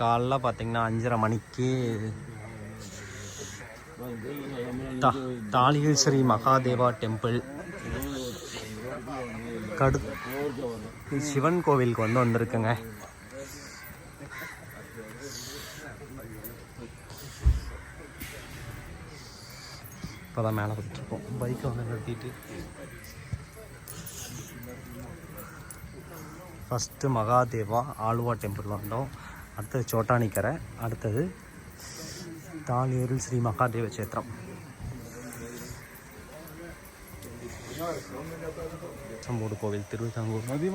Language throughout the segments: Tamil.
காலைல பார்த்தீங்கன்னா அஞ்சரை மணிக்கு தாலியில் ஸ்ரீ மகாதேவா டெம்பிள். கடு சிவன் கோவிலுக்கு வந்து வந்திருக்குங்க. இப்போதான் மேலே போயிட்டுருக்கோம். பைக்கை வந்து நிறுத்திட்டு. ஃபஸ்ட்டு மகாதேவா ஆழ்வா டெம்பிள் வந்தோம். அடுத்தது சோட்டானிக்கரை அடுத்தது தானேரில் ஸ்ரீ மகாதேவ சேத்திரம் சம்பூர் கோவில் திருவிதாங்கூர். மதி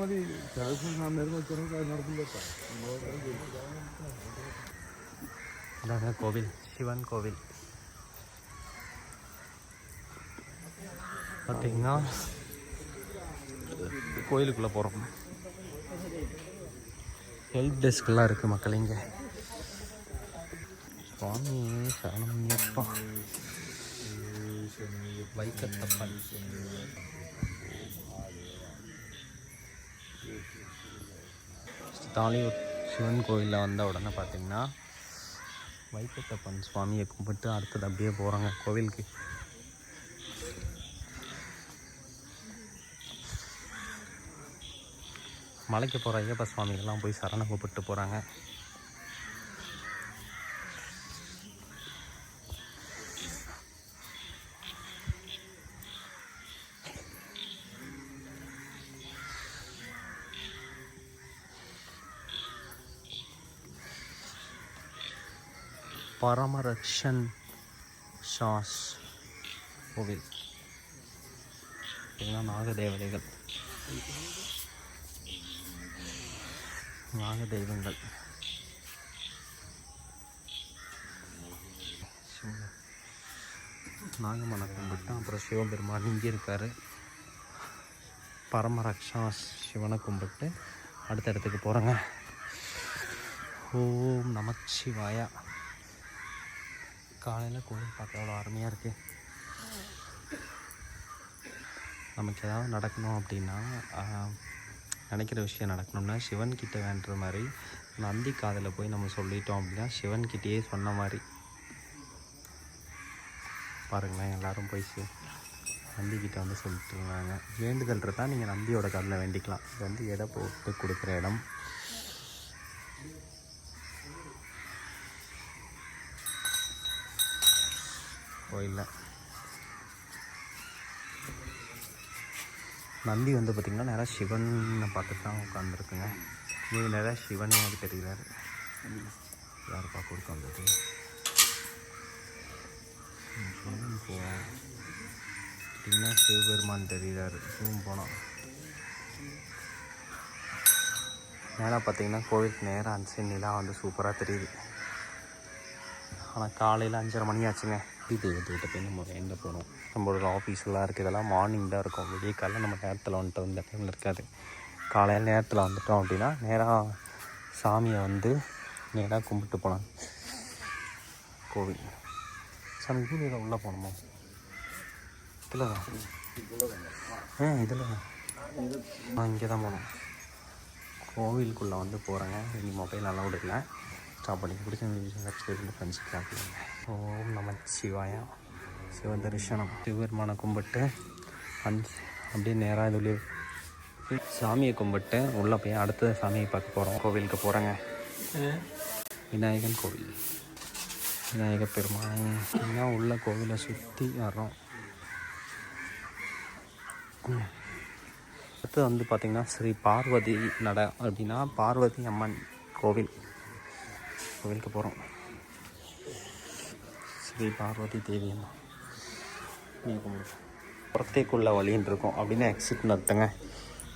கோவில். சிவன் கோவில். பார்த்தீங்கன்னா கோயிலுக்குள்ளே போகிறோம் ஹெல்ப் டெஸ்க்லாம் இருக்குது மக்கள் இங்கே. சுவாமி சரணமையப்பா வைக்கத்தப்பன் தாலியூர் சிவன் கோயிலில் வந்த உடனே பார்த்தீங்கன்னா வைக்கத்தப்பன் சுவாமியை கும்பிட்டு அடுத்தது அப்படியே போகிறாங்க கோவிலுக்கு. மலைக்கு போகிற ஐயப்ப சுவாமிகள்லாம் போய் சரணம் கூப்பிட்டு போகிறாங்க பரமரக்ஷன் ஷாஸ் கோவில். இதெல்லாம் நாகதேவதைகள்? நாக தெய்வங்கள். நாகமலை நாகமனை கும்பிட்டு அப்புறம் சிவபெருமான் இங்கே இருக்கார். பரமரக்ஷா சிவனை கும்பிட்டு அடுத்த இடத்துக்கு போகிறேங்க ஓம் நமச்சிவாயா. காலையில் கோயில் பார்க்க அவ்வளோ அருமையாக இருக்குது நமக்கு ஏதாவது நடக்கணும் அப்படின்னா நினைக்கிற விஷயம் நடக்கணும்னா சிவன் கிட்ட வேண்டுற மாதிரி நந்தி காதில் போய் நம்ம சொல்லிட்டோம் அப்படின்னா சிவன் கிட்டேயே சொன்ன மாதிரி. பாருங்களேன் எல்லாரும் போய் சி- நந்திக்கிட்ட வந்து சொல்லிட்டு இருந்தாங்க வேண்டுதல் இருந்தால் நீங்கள் நந்தியோட காதில் வேண்டிக்கலாம். இது வந்து எடை போட்டு கொடுக்குற இடம். கோயிலில். நந்தி வந்து பார்த்திங்கன்னா நேராக சிவனை பார்த்துட்டு தான் உட்காந்துருக்குங்க இது நேராக சிவனே எனக்கு தெரிகிறாரு யாருப்பா கொடுக்க வந்தது? சிவன் போவோம் பின்னா சிவபெருமான் தெரிகிறாரு சிவன் போனோம் நேராக பார்த்தீங்கன்னா கோவிலுக்கு நேராக அஞ்சு நிலா வந்து சூப்பராக தெரியுது. ஆனால் காலையில் அஞ்சரை மணி ஆச்சுங்க. வீட்டு வீட்டுக்கிட்ட போய் நம்ம வேண்ட போகணும். நம்மளோட ஆஃபீஸ்லாம் இருக்குது இதெல்லாம் மார்னிங் தான் இருக்கும். விடிய காலைல நம்ம நேரத்தில் வந்துட்டு இந்த டைமில் இருக்காது. காலையில் நேரத்தில் வந்துட்டோம் அப்படின்னா நேராக சாமியை வந்து நேராக கும்பிட்டு போகலாம் கோவில். சாமி இதில் உள்ளே போகணுமா? இதில் தான் ஆ இதில் தான் இங்கே தான் போகணும். கோவிலுக்குள்ளே வந்து போகிறேங்க இனி மொபைல் அலௌடு இல்லை. ஸ்டாப் பண்ணி பிடிச்ச சப்ஸ்கிரைப் ஃப்ரெண்ட்ஸ்க்கு ஓம் நம சிவாயா. சிவ தரிசனம். சிவபெருமானை கும்பிட்டு அஞ்சு அப்படியே நேராக இது சாமியை கும்பிட்டு உள்ளே போய் அடுத்த சாமியை பார்க்க போகிறோம் கோவிலுக்கு போகிறேங்க விநாயகன் கோவில். விநாயக பெருமானை. உள்ள கோவிலை சுற்றி வர்றோம். அடுத்து வந்து பார்த்திங்கன்னா ஸ்ரீ பார்வதி நட அப்படின்னா பார்வதி அம்மன் கோவில். கோவிலுக்கு போகிறோம் ஸ்ரீ பார்வதி தேவி புறத்தேக்குள்ள வழின்னு இருக்கும். அப்படின்னு எக்ஸிட்னு அர்த்தங்க.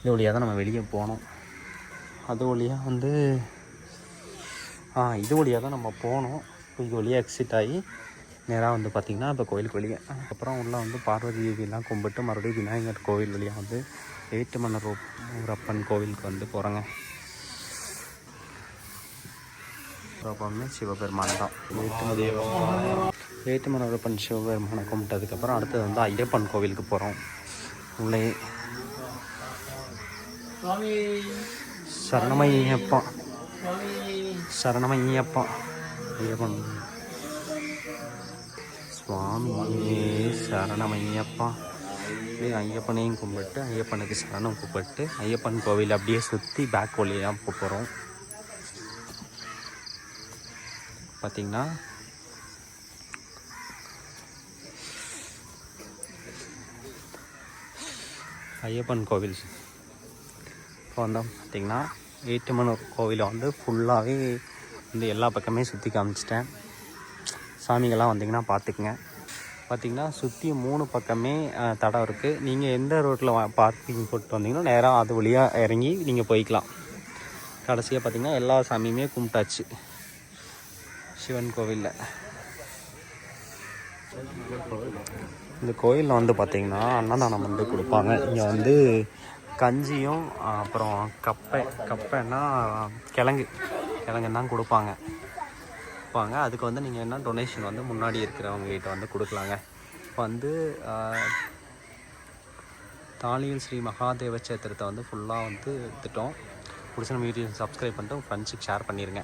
இது வழியாக தான் நம்ம வெளியே போனோம் அது வழியாக வந்து ஆ இது வழியாக தான் நம்ம போனோம் இப்போ இது வழியாக எக்ஸிட் ஆகி நேராக வந்து பார்த்திங்கன்னா இப்போ கோயிலுக்கு வெளியே. அதுக்கப்புறம் உள்ளே வந்து பார்வதி தேவியெல்லாம் கும்பிட்டு மறுபடியும் விநாயகர் கோவில் வழியாக வந்து ஏட்டுமன்னர் ஊரப்பன் கோவிலுக்கு வந்து போகிறோங்க எப்பவுமே சிவபெருமான் தான். ஏட்டுமனூரப்பன் சிவபெருமானை கும்பிட்டதுக்கப்புறம் அடுத்தது வந்து ஐயப்பன் கோவிலுக்கு போகிறோம் உள்ளே சரணமையப்பா சரணமையப்பா ஐயப்பன். சுவாமியே சரணமையப்பா அப்படியே ஐயப்பனையும் கும்பிட்டு ஐயப்பனுக்கு சரணம் கும்பிட்டு ஐயப்பன் கோவில் அப்படியே சுற்றி பேக் வழியாக போக போகிறோம் பார்த்திங்கன்னா ஐயப்பன் கோவில். இப்போ வந்தோம் பார்த்திங்கன்னா ஏட்டுமனூர் கோவிலை வந்து ஃபுல்லாகவே வந்து எல்லா பக்கமே சுற்றி காமிச்சிட்டேன். சாமிங்கெல்லாம் வந்திங்கன்னா பார்த்துக்குங்க பார்த்தீங்கன்னா சுற்றி மூணு பக்கமே தடம் இருக்குது நீங்கள் எந்த ரோட்டில் பார்க்கிங் போட்டு வந்தீங்கன்னா நேராக அது வழியாக இறங்கி நீங்கள் போய்க்கலாம். கடைசியாக பார்த்தீங்கன்னா எல்லா சாமியுமே கும்பிட்டாச்சு. சிவன் கோவிலில். இந்த கோயிலில் வந்து பார்த்திங்கன்னா அன்னதானம் வந்து கொடுப்பாங்க. இங்கே வந்து கஞ்சியும் அப்புறம் கப்பை கப்பைன்னா கிழங்கு. கிழங்கு தான் கொடுப்பாங்க. கொடுப்பாங்க. அதுக்கு வந்து நீங்கள் என்ன டொனேஷன் வந்து முன்னாடி இருக்கிறவங்ககிட்ட வந்து கொடுக்கலாங்க. இப்போ வந்து ஆஹ், ஸ்ரீ மகாதேவ சேத்திரத்தை வந்து ஃபுல்லாக வந்து எடுத்துட்டோம். பிடிச்ச நம்ம வீடியோ சப்ஸ்கிரைப் பண்ணிட்டு உங்கள் ஃப்ரெண்ட்ஸுக்கு ஷேர் பண்ணிடுங்க